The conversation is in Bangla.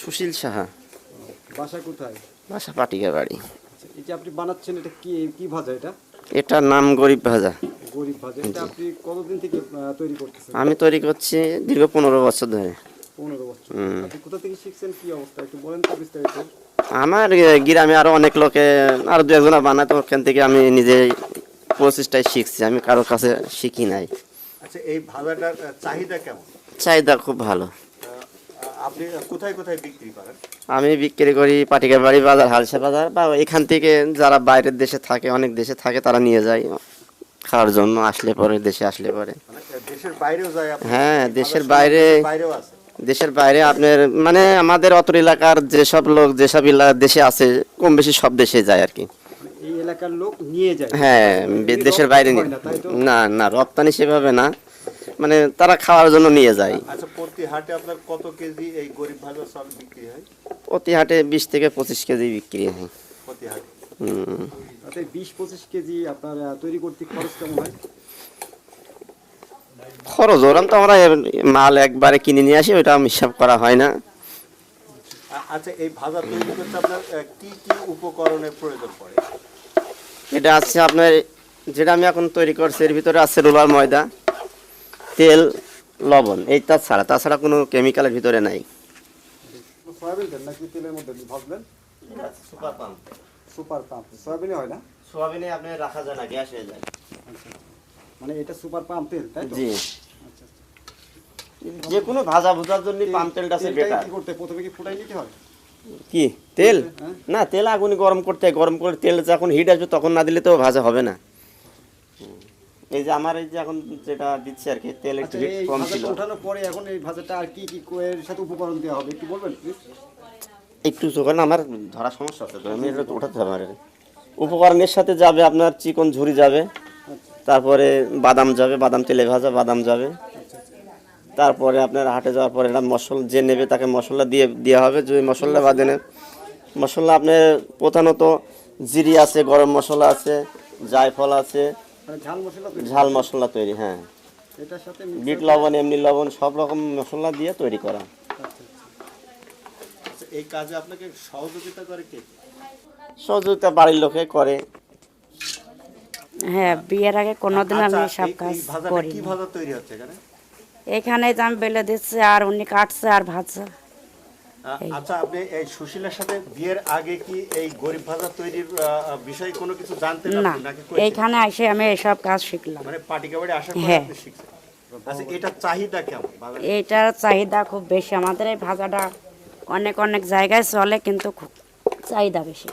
সুশীল সাহা। বাসা কোথায়? বাসা পাটিকা বাড়ি আচ্ছা, এই যে আপনি বানাচ্ছেন এটা কি কি ভাজা এটা? এটার নাম গরিব ভাজা। গরিব ভাজা এটা আপনি কতদিন থেকে তৈরি করতেছেন? আমি তৈরি করছি দীর্ঘ পনেরো বছর ধরে। পনেরো বছর। আপনি কোথা থেকে শিখছেন কি অবস্থা? একটু বলেন তো বিস্তারিত। আমার গ্রামে আরও অনেক লোকে আরও দু একজনা বানাতো ওখান থেকে আমি নিজে প্রসেসটাই শিখছি। আমি কারোর কাছে শিখি নাই। আচ্ছা এই ভাজাটার চাহিদা কেমন? চাহিদা খুব ভালো। আপনি কোথায় কোথায় বিক্রি করেন? আমি বিক্রি করি পাটিকা বাড়ি বাজার হালসা বাজার বা এখান থেকে যারা বাইরের দেশে থাকে অনেক দেশে থাকে তারা নিয়ে যায় খাওয়ার জন্য আসলে পরে দেশে আসলে পরে। মানে দেশের বাইরেও যায় হ্যাঁ, দেশের বাইরে- বাইরেও আছে। দেশের বাইরে আপনার মানে আমাদের অত এলাকার যেসব লোক যেসব দেশে আছে কম বেশি সব দেশে যায় আর কি। মানে এই এলাকার লোক নিয়ে যায়। হ্যাঁ দেশের বাইরে নিয়ে? না না রপ্তানি সেভাবে না। মানে তারা খাওয়ার জন্য নিয়ে যায়। আচ্ছা প্রতি হাটে আপনার কত কেজি এই গরিব ভাজার চাল বিক্রি হয়? প্রতি হাটে বিশ থেকে পঁচিশ কেজি বিক্রি হয়। প্রতি হাটে? হুম। তাতে বিশ পঁচিশ কেজি আপনার তৈরি করতে খরচ কেমন হয়? খরচ ওরম তো আমরা মাল একবারে কিনে নিয়ে আসি ওইটা হিসাব করা হয় না। আচ্ছা এই ভাজা তৈরি করতে আপনার কি কি উপকরণের প্রয়োজন পড়ে? এটা আছে আপনার যেটা আমি এখন তৈরি করছি এর ভিতরে আছে রোলার ময়দা। তেল লবণ এইটা ছাড়া তাছাড়া কোনো কেমিক্যালের ভিতরে নাই। সয়াবিন দেন নাকি তেলের মধ্যে সুপার পাম্প সয়াবিনে হয় না? সোয়াবিনে আপনি রাখা যায় না গ্যাস হয়ে যায়। মানে এটা সুপার পাম্প তেল তাই তো? জি। আচ্ছা যে কোনো ভাজা ভুজার জন্য পাম তেলটা আছে বেটার কি করতে প্রথমে কি ফুটাই নিতে হয়? কি তেল? হ্যাঁ। না তেল আগুনে গরম করতে হয় গরম করে তেল যখন হিট আসবে তখন না দিলে তো ভাজা হবে না। এই যে আমার এই যে এখন যেটা দিচ্ছি আর কি তেল একটু আচ্ছা কম ছিল। ওঠানোর পরে এখন এই ভাজাটা আর কি কি এর সাথে উপকরণ দেওয়া হবে একটু বলবেন একটু যখন আমার ধরা সমস্যা আছে তো আমি এটা তো উঠাতে হবে আমার উপকরণের সাথে যাবে আপনার চিকন ঝুরি যাবে তারপরে বাদাম যাবে বাদাম তেলে ভাজা বাদাম যাবে। তারপরে আপনার হাটে যাওয়ার পরে এটা মশলা যে নেবে তাকে মশলা দিয়ে দেওয়া হবে যদি মশলা বাদে নেন মশলা আপনার প্রধানত জিরি আছে গরম মশলা আছে জায়ফল আছে ঝাল মশলা তৈরি ঝাল মশলা তৈরি হ্যাঁ। এটার বিট লবণ এমনি লবণ সব রকম মশলা দিয়ে তৈরি করা। আচ্ছা এই কাজে আপনাকে সহযোগিতা করে কে? সহযোগিতা বাড়ির লোকে করে। হ্যাঁ বিয়ের আগে কোনোদিন আমি আচ্ছা, সব কাজ করি ভাজা এখানে? এখানে আমি বেলে দিচ্ছি আর উনি কাটছে আর ভাজছে। আচ্ছা আপনি এই সুশীলের সাথে বিয়ের আগে কি এই গরিব ভাজা তৈরির বিষয়ে কোনো কিছু জানতেন না? এইখানে এসে আমি এসব কাজ শিখলাম। মানে পাটিকা বাড়ি আসার পর হ্যাঁ। আপনি শিখছেন। আচ্ছা এটা চাহিদা কেমন? এটার এইটার চাহিদা খুব বেশি। আমাদের এই ভাজাটা অনেক অনেক জায়গায় চলে কিন্তু খুব চাহিদা বেশি।